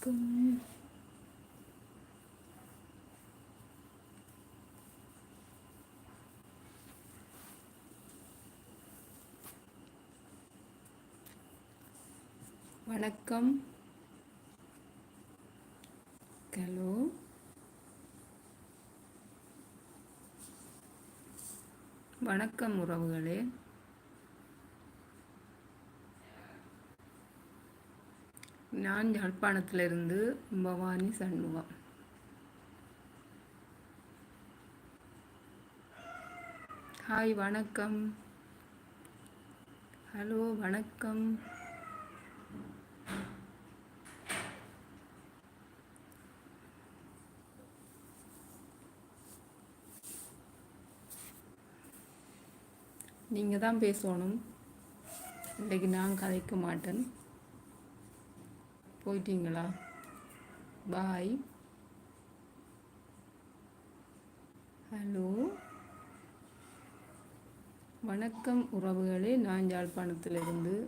வணக்கம். வணக்கம் ஹலோ. வணக்கம் உறவுகளே. நான் யாழ்ப்பாணத்திலிருந்து பவானி சண்முகம். ஹாய் வணக்கம். ஹலோ வணக்கம். நீங்கள் தான் பேசணும். இன்றைக்கு நான் கதைக்க மாட்டேன். போயிட்டீங்களா? பாய். ஹலோ. வணக்கம் உறவுகளே. நான் யாழ்ப்பாணத்திலிருந்து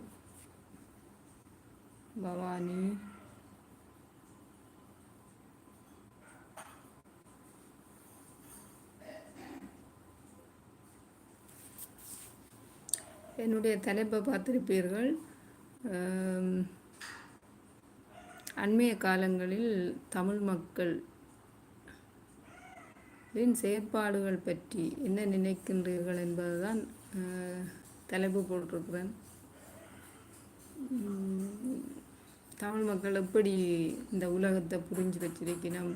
பவானி. என்னுடைய தலைப்பை பார்த்திருப்பீர்கள். அண்மைய காலங்களில் தமிழ் மக்கள் செயற்பாடுகள் பற்றி என்ன நினைக்கின்றீர்கள் என்பதுதான் தலைப்பு போட்டிருக்கிறேன். தமிழ் மக்கள் எப்படி இந்த உலகத்தை புரிஞ்சு வச்சிருக்கணும்?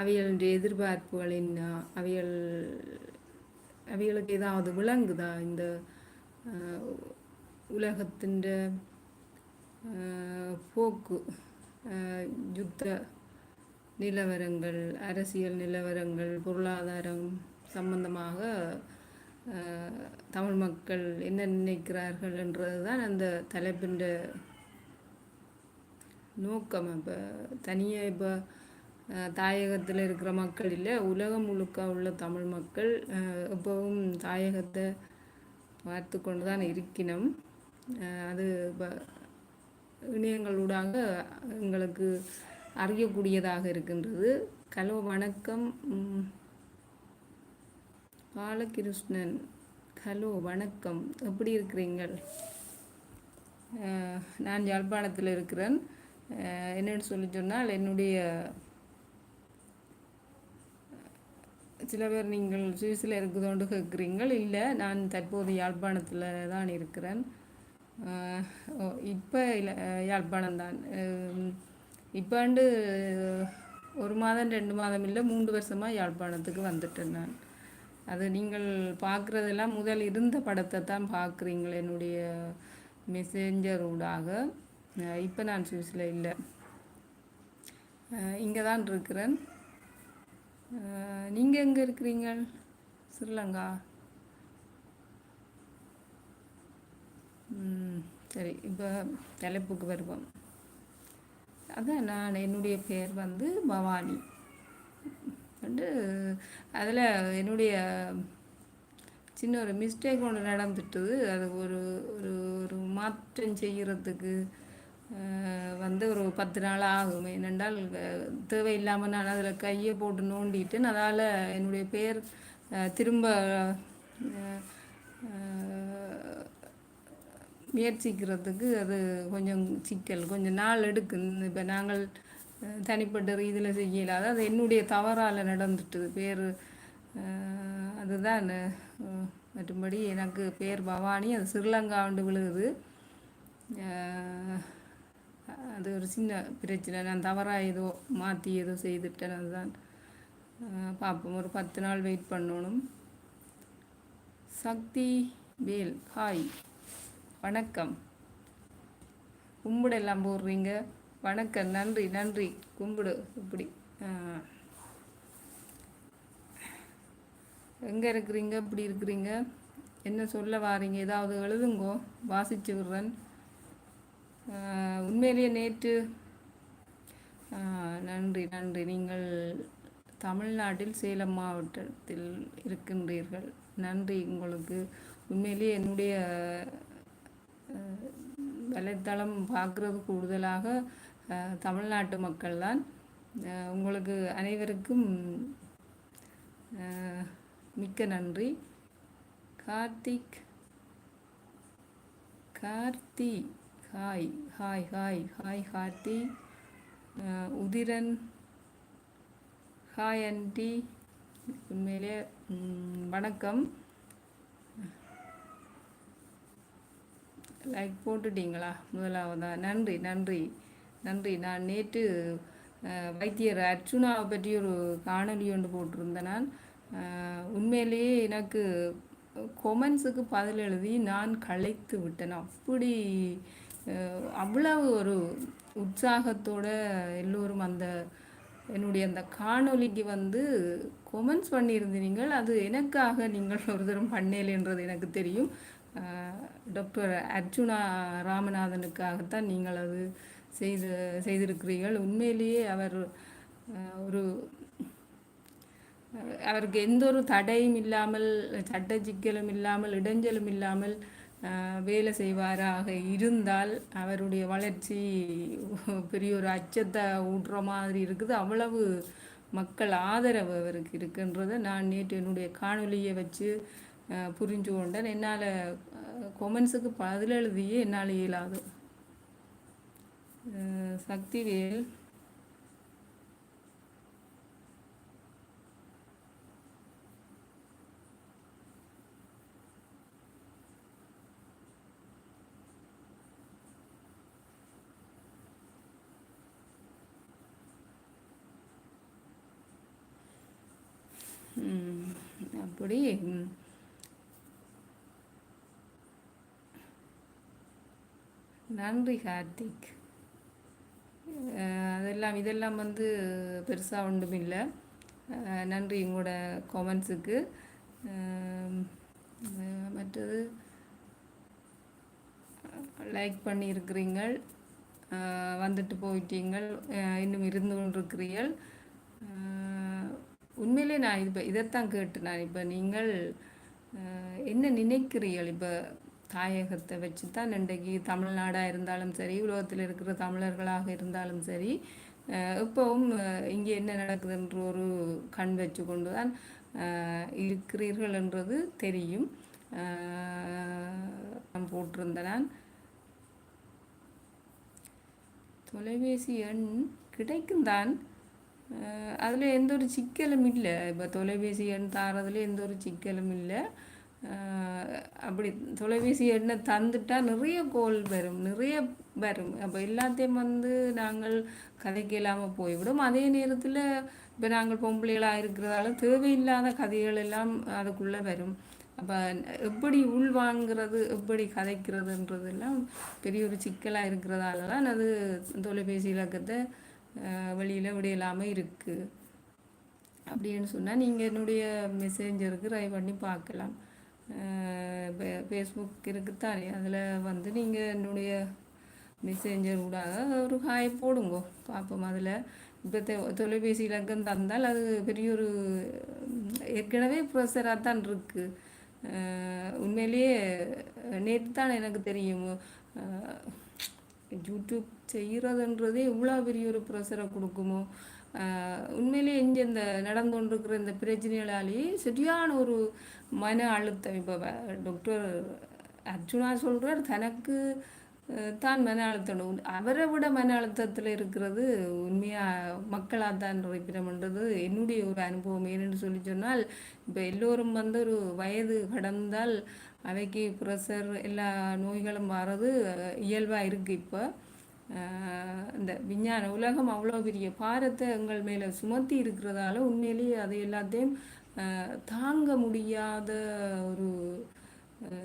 அவைகளுடைய எதிர்பார்ப்புகள் என்ன அவைகள் அவைகளுக்கு ஏதாவது விளங்குதா இந்த உலகத்தின் போக்கு? யுத்த நிலவரங்கள் அரசியல் நிலவரங்கள் பொருளாதாரம் சம்பந்தமாக தமிழ் மக்கள் என்ன நினைக்கிறார்கள் என்றது தான் அந்த தலைப்பின் நோக்கம். இப்போ தனியாக இப்போ தாயகத்தில் இருக்கிற மக்கள் இல்லை உலகம் முழுக்க உள்ள தமிழ் மக்கள் எப்பவும் தாயகத்தை பார்த்து கொண்டு தான் இருக்கணும் அது இப்போ இணையங்களூடாக எங்களுக்கு அறியக்கூடியதாக இருக்கின்றது. ஹலோ வணக்கம். பாலகிருஷ்ணன். ஹலோ வணக்கம். எப்படி இருக்கிறீங்கள்? நான் யாழ்ப்பாணத்தில் இருக்கிறேன். என்னென்னு சொல்லி சொன்னால் என்னுடைய சில பேர் நீங்கள் சுவிஸில் இருக்குதோண்டு கேட்குறீங்கள். இல்லை நான் தற்போது யாழ்ப்பாணத்தில் தான் இருக்கிறேன். இப்போ இல்லை யாழ்ப்பாணம் தான். இப்போண்டு ஒரு மாதம் ரெண்டு மாதம் இல்லை மூன்று வருஷமாக யாழ்ப்பாணத்துக்கு வந்துட்டேன் நான். அது நீங்கள் பார்க்குறதெல்லாம் முதல் இருந்த படத்தை தான் பார்க்குறீங்கள் என்னுடைய மெசேஞ்சர் ஊடாக. இப்போ நான் சூஸில் இல்லை. இங்கே தான் இருக்கிறேன். நீங்கள் எங்கே இருக்கிறீங்க? ஸ்ரீலங்கா சரி இப்போ தலைப்புக்கு வருவோம். அதான் நான் என்னுடைய பேர் வந்து பவானி. வந்து அதில் என்னுடைய சின்ன ஒரு மிஸ்டேக் ஒன்று நடந்துட்டுது. அது ஒரு ஒரு ஒரு மாற்றம் செய்கிறதுக்கு வந்து ஒரு பத்து நாள் ஆகும். ஏனென்றால் தேவையில்லாமல் நான் அதில் கையை போட்டு நோண்டிட்டேன் அதால் என்னுடைய பேர் திரும்ப முயற்சிக்கிறதுக்கு அது கொஞ்சம் சிக்கல் கொஞ்சம் நாள் எடுக்கும் இப்போ நாங்கள் தனிப்பட்ட ரீதியில் செய்யலாத அது என்னுடைய தவறால் நடந்துட்டுது பேர் அதுதான். மற்றும்படி எனக்கு பேர் பவானி அது ஸ்ரீலங்காண்டு விழுகுது. அது ஒரு சின்ன பிரச்சனை. நான் தவறாக ஏதோ மாற்றி ஏதோ செய்துட்டேன் அதுதான். பார்ப்போம் ஒரு பத்து நாள் வெயிட் பண்ணணும். சக்தி வேல் ஹாய் வணக்கம். கும்பிடெல்லாம் போடுறீங்க? வணக்கம் நன்றி நன்றி. கும்பிடு இப்படி. எங்கே இருக்கிறீங்க? இப்படி இருக்கிறீங்க? என்ன சொல்ல வாரீங்க? ஏதாவது எழுதுங்கோ. வாசிச்சு விடுறேன். உண்மையிலேயே நேற்று நன்றி நன்றி. நீங்கள் தமிழ்நாட்டில் சேலம் மாவட்டத்தில் இருக்கின்றீர்கள். நன்றி உங்களுக்கு. உண்மையிலேயே என்னுடைய வலைத்தளம் பார்க்குறது கூடுதலாக தமிழ்நாட்டு மக்கள் தான். உங்களுக்கு அனைவருக்கும் மிக்க நன்றி. Karthik Karthi hi hi hi hi Karthi. Uthiran hi aunty. உண்மையிலே வணக்கம். லைக் போட்டுட்டீங்களா? முதலாவதாக நன்றி நன்றி. நன்றி. நான் நேற்று வைத்தியர் அர்ச்சுனாவை பற்றி ஒரு காணொலி ஒன்று போட்டிருந்தேன் நான். உண்மையிலேயே எனக்கு கொமெண்ட்ஸுக்கு பதில் எழுதி நான் களைத்து விட்டேன். அப்படி அவ்வளவு ஒரு உற்சாகத்தோட எல்லோரும் அந்த என்னுடைய அந்த காணொலிக்கு வந்து கொமெண்ட்ஸ் பண்ணியிருந்தீர்கள். அது எனக்காக நீங்கள் ஒரு தரம் பண்ணலைன்றது எனக்கு தெரியும். டாக்டர் அர்ஜுனா ராமநாதனுக்காகத்தான் நீங்கள் அது செய்து செய்திருக்கிறீர்கள். உண்மையிலேயே அவர் ஒரு அவருக்கு எந்த ஒரு தடையும் இல்லாமல் சட்ட சிக்கலும் இல்லாமல் இடைஞ்சலும் இல்லாமல் வேலை செய்வாராக இருந்தால் அவருடைய வளர்ச்சி பெரிய ஒரு அச்சத்தை ஊட்டுற மாதிரி இருக்குது. அவ்வளவு மக்கள் ஆதரவு அவருக்கு இருக்குன்றதை நான் நேற்று என்னுடைய காணொலியை வச்சு புரிஞ்சு கொண்டேன் என்னால் கொமெண்ட்ஸுக்கு பதில் எழுதியே என்னால் இயலாது. சக்திவேல். அப்படி. நன்றி கார்த்திக் அதெல்லாம் இதெல்லாம் வந்து பெருசாக ஒன்றும் இல்லை. நன்றி உங்களோட காமெண்ட்ஸுக்கு மற்றது லைக் பண்ணியிருக்கிறீங்கள். வந்துட்டு போயிட்டீங்கள். இன்னும் இருந்து கொண்டிருக்கிறீர்கள். உண்மையிலே நான் இப்போ இதைத்தான் கேட்டு நான். இப்போ நீங்கள் என்ன நினைக்கிறீர்கள்? இப்போ தாயகத்தை வச்சு தான் இன்றைக்கு தமிழ்நாடாக இருந்தாலும் சரி உலகத்தில் இருக்கிற தமிழர்களாக இருந்தாலும் சரி இப்போவும் இங்கே என்ன நடக்குதுன்ற ஒரு கண் வச்சு கொண்டு தான் இருக்கிறீர்கள் என்றது தெரியும். நான் போட்டிருந்த நான் தொலைபேசி எண் கிடைக்கும் தான் அதில் எந்த ஒரு சிக்கலும் இல்லை. இப்போ தொலைபேசி எண் தாரதுல எந்த ஒரு சிக்கலும் இல்லை. அப்படி தொலைபேசி எண்ணை தந்துட்டால் நிறைய கோல் வரும் நிறைய வரும். அப்போ எல்லாத்தையும் வந்து நாங்கள் கதைக்கு இல்லாமல் போய்விடும். அதே நேரத்தில் இப்போ நாங்கள் பொம்பளைகளாக இருக்கிறதால தேவையில்லாத கதைகள் எல்லாம் அதுக்குள்ளே வரும். அப்போ எப்படி உள்வாங்கிறது எப்படி கதைக்கிறதுன்றதெல்லாம் பெரிய ஒரு சிக்கலாக இருக்கிறதால தான் அது தொலைபேசி இலக்கத்தை வெளியில் விடையில்லாமல் இருக்குது அப்படின்னு சொன்னால் நீங்கள் என்னுடைய மெசேஞ்சருக்கு ட்ரை பண்ணி பார்க்கலாம். ஃபேஸ்புக் இருக்குத்தானே அதில் வந்து நீங்கள் என்னுடைய மெசேஞ்சர் கூட ஒரு ஹாய் போடுங்கோ பார்ப்போம் அதில் இப்போ தொலைபேசி இலக்கம் தந்தால் அது பெரிய ஒரு ஏற்கனவே ப்ரொசராக தான் இருக்குது உண்மையிலேயே நேற்று தான் எனக்கு தெரியும் யூடியூப் செய்கிறதுன்றதே இவ்வளோ பெரிய ஒரு ப்ரெஷரை கொடுக்குமோ உண்மையிலேயே இங்கே இந்த நடந்து கொண்டிருக்கிற இந்த பிரச்சனைகளாலேயே சரியான ஒரு மன அழுத்தம் இப்போ டாக்டர் அர்ஜுனா சொல்கிறார் தனக்கு தான் மன அழுத்தம். அவரை விட மன அழுத்தத்தில் இருக்கிறது உண்மையாக மக்களாக தான் இருக்கிறோம்ன்றது என்னுடைய ஒரு அனுபவம். ஏன்னு சொல்லி சொன்னால் இப்போ எல்லோரும் வந்து ஒரு வயது கடந்தால் அவைக்கு ப்ரெஷர் எல்லா நோய்களும் வர்றது இயல்பாக இருக்குது இப்போ. இந்த விஞ்ஞான உலகம் அவ்வளோ பெரிய பாரத்தை எங்கள் மேலே சுமத்தி இருக்கிறதால உண்மையிலேயே அது எல்லாத்தையும் தாங்க முடியாத ஒரு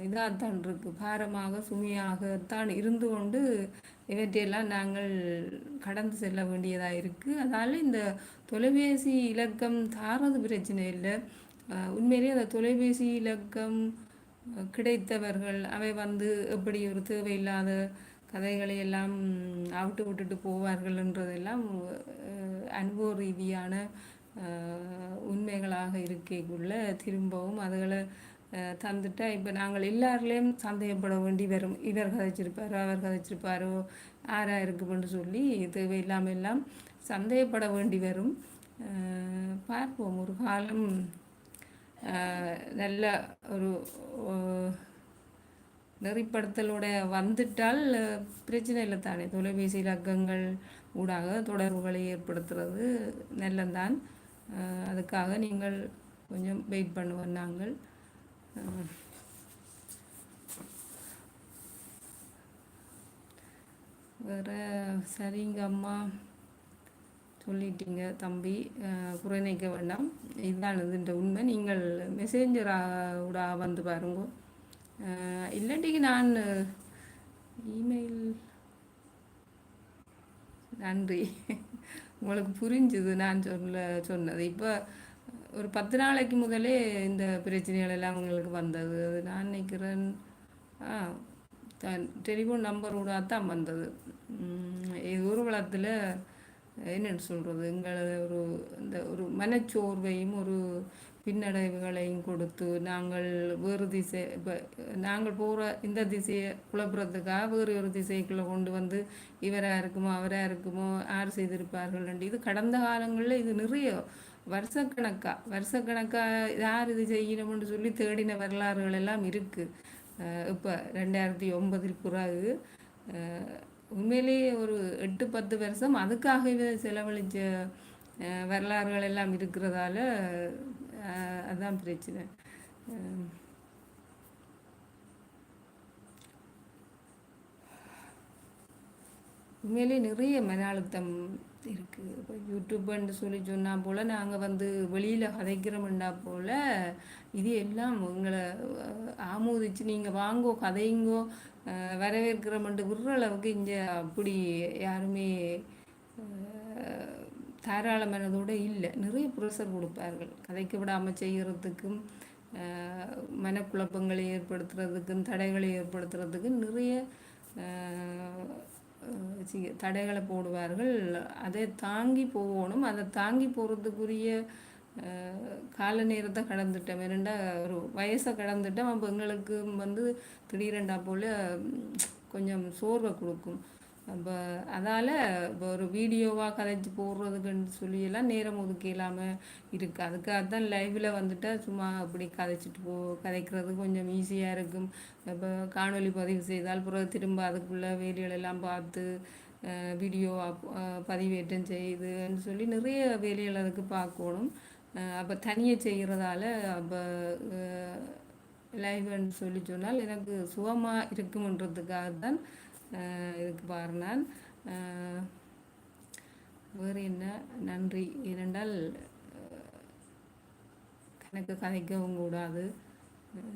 இதாகத்தான் இருக்குது பாரமாக சுமையாகத்தான் இருந்து கொண்டு இவற்றையெல்லாம் நாங்கள் கடந்து செல்ல வேண்டியதாக இருக்குது அதனால் இந்த தொலைபேசி இலக்கம் தாரது பிரச்சனை இல்லை. உண்மையிலேயே அந்த தொலைபேசி இலக்கம் கிடைத்தவர்கள் அவை வந்து எப்படி ஒரு தேவையில்லாத கதைகளை எல்லாம் அவுட்டு விட்டுட்டு போவார்கள்ன்றதெல்லாம் அனுபவ ரீதியான உண்மைகளாக இருக்கக்குள்ள திரும்பவும் அதுகளை தந்துட்டா இப்போ நாங்கள் எல்லாருலேயும் சந்தேகப்பட வேண்டி வரும். இவர் கதைச்சிருப்பாரோ அவர் கதைச்சிருப்பாரோ ஆராக இருக்குமென்று சொல்லி தேவையில்லாமல் எல்லாம் சந்தேகப்பட வேண்டி வரும். பார்ப்போம். ஒரு காலம் நல்ல ஒரு நெறிப்படுத்தலோட வந்துட்டால் பிரச்சனை இல்லை தானே. தொலைபேசி இலக்கங்கள் ஊடாக தொடர்புகளை ஏற்படுத்துறது நல்லந்தான். அதுக்காக நீங்கள் கொஞ்சம் வெயிட் பண்ணுவோம் நாங்கள். வேறு சரிங்க அம்மா. சொல்லிட்டீங்க தம்பி. குறைநிக்க வேண்டாம். இதுதான் இதுன்ற உண்மை. நீங்கள் மெசேஞ்சராக வந்து பாருங்க. இல்லாட்டிக்கு நான் இமெயில் நன்றி. உங்களுக்கு புரிஞ்சுது நான் சொல்ல சொன்னது. இப்போ ஒரு பத்து நாளைக்கு முதலே இந்த பிரச்சனைகள் எல்லாம் உங்களுக்கு வந்தது. அது நான் நினைக்கிறேன் ஆ டெலிஃபோன் கூட தான் வந்தது. இது ஊர்வலத்தில் என்னென்னு சொல்கிறது எங்களை ஒரு இந்த ஒரு மனச்சோர்வையும் ஒரு பின்னடைவுகளையும் கொடுத்து நாங்கள் வேறு திசை இப்போ நாங்கள் போகிற இந்த திசையை குழப்புறதுக்காக வேறு ஒரு திசைக்குள்ளே கொண்டு வந்து இவராக இருக்குமோ அவராக இருக்குமோ யார் செய்திருப்பார்கள் இது கடந்த காலங்களில் இது நிறைய வருஷக்கணக்காக வருஷக்கணக்காக யார் இது செய்யணும்னு சொல்லி தேடின வரலாறுகள் எல்லாம் இருக்குது இப்போ ரெண்டாயிரத்தி ஒன்பதில் பிறகு உண்மையிலேயே ஒரு எட்டு பத்து வருஷம் அதுக்காகவே செலவழித்த வரலாறுகள் எல்லாம் இருக்கிறதால அதுதான் பிரச்சனை. உண்மையிலே நிறைய மன அழுத்தம் இருக்குது இப்போ யூடியூப்னு சொல்லி சொன்னால் போல் நாங்கள் வந்து வெளியில் கதைக்கிறோம்னா போல் இது எல்லாம் உங்களை ஆமோதிச்சு நீங்கள் வாங்கோ கதைங்கோ வரவேற்கிறோம்ன்ட்டு விடுற அளவுக்கு இங்கே அப்படி யாருமே தாராளமானதோடு இல்லை. நிறைய ப்ரெஷர் கொடுப்பார்கள். கதைக்கு விடாமல் செய்கிறதுக்கும் மனக்குழப்பங்களை ஏற்படுத்துறதுக்கும் தடைகளை ஏற்படுத்துறதுக்கும் நிறைய தடைகளை போடுவார்கள். அதை தாங்கி போகணும். அதை தாங்கி போகிறதுக்குரிய கால நேரத்தை கடந்துட்டோம். ரெண்டா ஒரு வயசை கடந்துட்டோம். அப்போ எங்களுக்கு வந்து திடீரெண்டா போல் கொஞ்சம் சோர்வை கொடுக்கும். அப்போ அதால் இப்போ ஒரு வீடியோவாக கதைச்சி போடுறதுக்குன்னு சொல்லியெல்லாம் நேரம் ஒதுக்க இல்லாமல் இருக்குது அதுக்காக தான் லைவில் வந்துட்டால் சும்மா அப்படி கதைச்சிட்டு போ கதைக்கிறது கொஞ்சம் ஈஸியாக இருக்கும். இப்போ காணொலி பதிவு செய்தால் பிறகு திரும்ப அதுக்குள்ளே வேலைகளெல்லாம் பார்த்து வீடியோ பதிவேற்றம் செய்யுதுன்னு சொல்லி நிறைய வேலைகள் அதுக்கு பார்க்கணும். அப்போ தனியாக செய்கிறதால அப்போ லைவ்னு சொல்லி சொன்னால் எனக்கு சுகமாக இருக்குமன்றதுக்காக தான் இதுக்கு பாருனால் வேறு என்ன? நன்றி. ஏனென்றால் கணக்கு கதைக்கவும் கூடாது.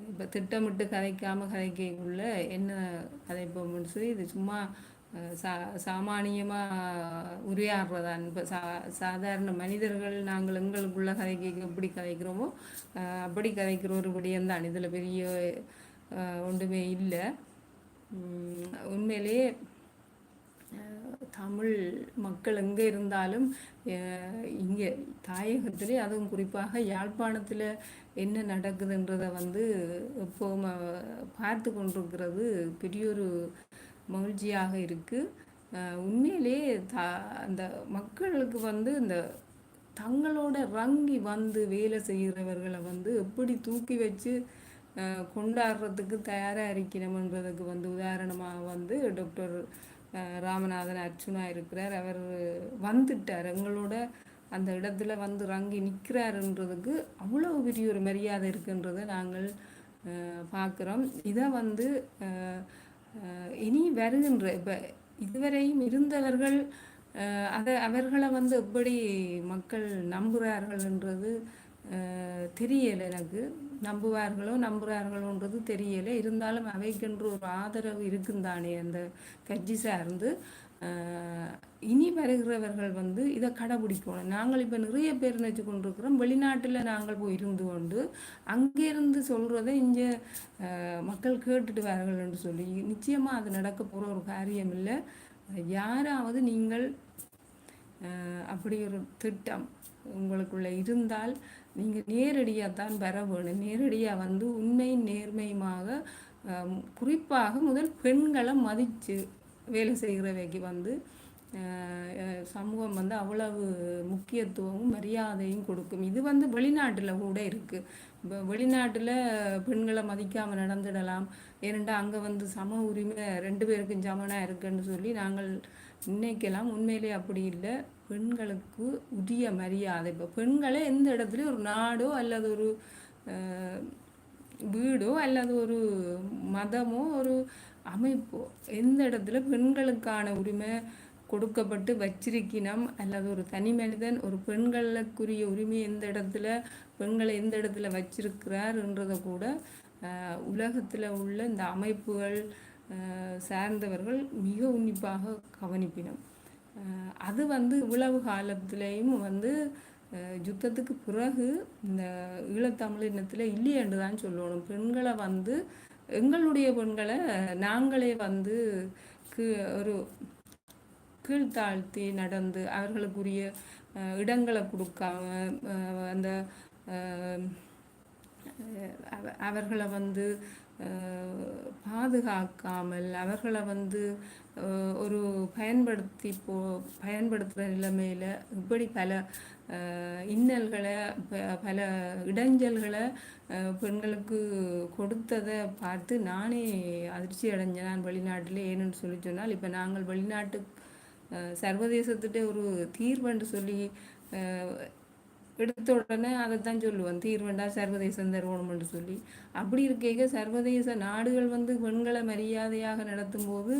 இப்போ திட்டமிட்டு கதைக்காமல் கதைக்கக்குள்ள என்ன கதைப்போம்னு சொல்லி இது சும்மா சா சாமானியமாக உரையாடுறதான். இப்போ சா சாதாரண மனிதர்கள் நாங்கள் எங்களுக்குள்ள கதைக்க எப்படி கதைக்கிறோமோ அப்படி கதைக்கிற ஒரு விடயம்தான் இதில் பெரிய ஒன்றுமே இல்லை. உண்மையிலேயே தமிழ் மக்கள் எங்கே இருந்தாலும் இங்கே தாயகத்திலே அதுவும் குறிப்பாக யாழ்ப்பாணத்தில் என்ன நடக்குதுன்றதை வந்து இப்போ பார்த்து கொண்டிருக்கிறது பெரிய ஒரு மகிழ்ச்சியாக இருக்குது உண்மையிலே தா அந்த மக்களுக்கு வந்து இந்த தங்களோட ரங்கி வந்து வேலை செய்கிறவர்களை வந்து எப்படி தூக்கி வச்சு கொண்டாடுறதுக்கு தயாராக இருக்கிறோம்ன்றதுக்கு வந்து உதாரணமாக வந்து டாக்டர் ராமநாதன் அர்ச்சுனா இருக்கிறார். அவர் வந்துட்டார். எங்களோட அந்த இடத்துல வந்து ரங்கி நிற்கிறாருன்றதுக்கு அவ்வளோ பெரிய ஒரு மரியாதை இருக்குன்றதை நாங்கள் பார்க்குறோம். இதை வந்து இனி வருகின்ற இப்போ இதுவரையும் இருந்தவர்கள் அதை அவர்களை வந்து எப்படி மக்கள் நம்புகிறார்கள்ன்றது தெரியலை எனக்கு. நம்புவார்களோ நம்புகிறார்களோன்றது தெரியலை. இருந்தாலும் அவைக்கென்று ஒரு ஆதரவு இருக்குந்தானே அந்த கட்சி சார்ந்து. இனி வருகிறவர்கள் வந்து இதை கடைபிடிக்கணும். நாங்கள் இப்போ நிறைய பேர் நினச்சி கொண்டிருக்கிறோம் வெளிநாட்டில் நாங்கள் போய் இருந்து கொண்டு அங்கேருந்து சொல்கிறத இங்கே மக்கள் கேட்டுட்டு வார்கள் என்று சொல்லி நிச்சயமாக அது நடக்க போகிற ஒரு காரியம் இல்லை யாராவது நீங்கள் அப்படி ஒரு திட்டம் உங்களுக்குள்ளே இருந்தால் நீங்கள் நேரடியாக தான் பெற வேணும். நேரடியாக வந்து உண்மை நேர்மையுமாக குறிப்பாக முதல் பெண்களை மதித்து வேலை செய்கிறவைக்கு வந்து சமூகம் வந்து அவ்வளவு முக்கியத்துவமும் மரியாதையும் கொடுக்கும். இது வந்து வெளிநாட்டில் கூட இருக்குது இப்போ வெளிநாட்டில் பெண்களை மதிக்காமல் நடந்துடலாம். ஏனென்றால் அங்கே வந்து சம உரிமை ரெண்டு பேருக்கும் சமனாக இருக்குன்னு சொல்லி நாங்கள் இன்னைக்கெல்லாம் உண்மையிலே அப்படி இல்லை. பெண்களுக்கு உரிய மரியாதை. இப்போ பெண்களை எந்த இடத்துலையும் ஒரு நாடோ அல்லது ஒரு வீடோ அல்லது ஒரு மதமோ ஒரு அமைப்போ எந்த இடத்துல பெண்களுக்கான உரிமை கொடுக்கப்பட்டு வச்சிருக்கணும் அல்லது ஒரு தனி மனிதன் ஒரு பெண்களுக்குரிய உரிமை எந்த இடத்துல பெண்களை எந்த இடத்துல வச்சிருக்கிறார்ன்றதை கூட உலகத்தில் உள்ள இந்த அமைப்புகள் சார்ந்தவர்கள் மிக உன்னிப்பாக கவனிப்பினம். அது வந்து இவ்வளவு காலத்திலையும் வந்து யுத்தத்துக்கு பிறகு இந்த ஈழத்தமிழினத்தில் இல்லையென்று தான் சொல்லணும். பெண்களை வந்து எங்களுடைய பெண்களை நாங்களே வந்து ஒரு கீழ்த்தாழ்த்தி நடந்து அவர்களுக்குரிய இடங்களை கொடுக்காம அந்த அவர்களை வந்து பாதுகாக்காமல் அவர்களை வந்து ஒரு பயன்படுத்தி போ பயன்படுத்துகிற நிலைமையில் இப்படி பல இன்னல்களை பல இடைஞ்சல்களை பெண்களுக்கு கொடுத்ததை பார்த்து நானே அதிர்ச்சி அடைஞ்சேன் நான் வெளிநாட்டில் ஏன்னு சொல்லி சொன்னால் இப்போ நாங்கள் வெளிநாட்டு சர்வதேசத்துட்டு ஒரு தீர்வுன்னு சொல்லி எடுத்த உடனே அதை தான் சொல்லுவோம் தீர்வண்டா சர்வதேசம் தருவணும்னு சொல்லி. அப்படி இருக்க சர்வதேச நாடுகள் வந்து பெண்களை மரியாதையாக நடத்தும் போது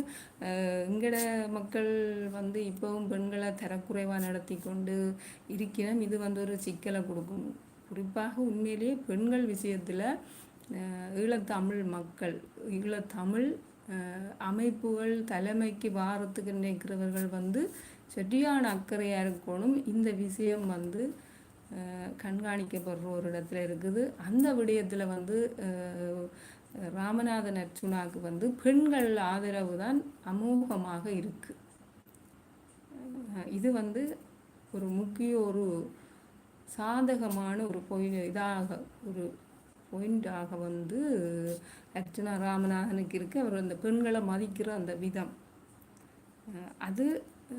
எங்கட மக்கள் வந்து இப்போவும் பெண்களை தரக்குறைவாக நடத்தி கொண்டு இருக்கிறோம் இது வந்து ஒரு சிக்கலை கொடுக்கும். குறிப்பாக உண்மையிலேயே பெண்கள் விஷயத்தில் ஈழத்தமிழ் மக்கள் ஈழத்தமிழ் அமைப்புகள் தலைமைக்கு வாரத்துக்கு நினைக்கிறவர்கள் வந்து சரியான அக்கறையாக இருக்கணும். இந்த விஷயம் வந்து கண்காணிக்கப்படுற ஒரு இடத்துல இருக்குது. அந்த விடயத்தில் வந்து ராமநாதன் அர்ச்சுனாவுக்கு வந்து பெண்கள் ஆதரவு தான் அமோகமாக இருக்குது இது வந்து ஒரு முக்கிய ஒரு சாதகமான ஒரு பொய் இதாக ஒரு பாயிண்டாக வந்து அர்ச்சனா ராமநாதனுக்கு இருக்குது அவர் அந்த பெண்களை மதிக்கிற அந்த விதம். அது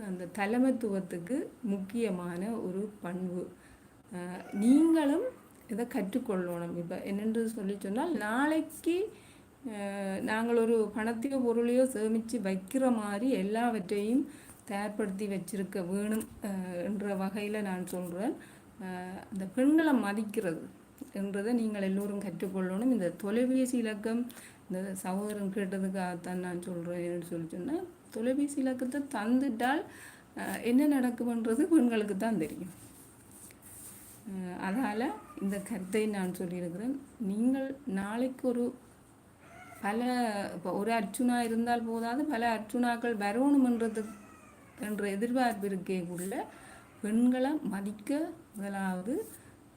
அந்த தலைமைத்துவத்துக்கு முக்கியமான ஒரு பண்பு. நீங்களும் இதை கற்றுக்கொள்ளணும். இப்போ என்னென்று சொல்லி சொன்னால் நாளைக்கு நாங்கள் ஒரு பணத்தையோ பொருளையோ சேமித்து வைக்கிற மாதிரி எல்லாவற்றையும் தயார்படுத்தி வச்சிருக்க வேணும் என்ற வகையில் நான் சொல்கிறேன் அந்த பெண்களை மதிக்கிறது. என்றதை நீங்கள் எல்லோரும் கற்றுக்கொள்ளணும். இந்த தொலைபேசி இலக்கம் இந்த சகோதரன் கேட்டதுக்காகத்தான் நான் சொல்கிறேன் சொல்லி சொன்னால் தொலைபேசி இலக்கத்தை தந்துட்டால் என்ன நடக்கும்ன்றது பெண்களுக்கு தான் தெரியும். அதனால் இந்த கருத்தை நான் சொல்லியிருக்கிறேன். நீங்கள் நாளைக்கு ஒரு பல இப்போ ஒரு அர்ச்சுனா இருந்தால் போதாது பல அர்ச்சுனாக்கள் வரணுமன்றது என்ற எதிர்பார்ப்பு இருக்கேக்குள்ள பெண்களை மதிக்க முதலாவது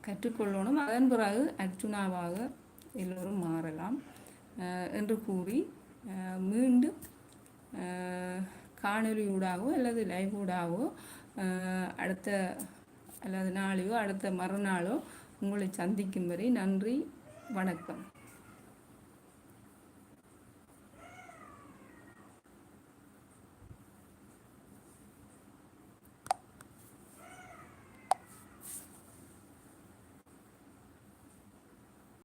கற்றுக்கொள்ளணும். அதன் பிறகு அர்ச்சுனாவாக எல்லோரும் மாறலாம். என்று கூறி மீண்டும் காணொலியூடாகவோ அல்லது லைவூடாகவோ அடுத்த அல்லது நாளையோ அடுத்த மறுநாளோ உங்களை சந்திக்கும் வரை நன்றி வணக்கம்.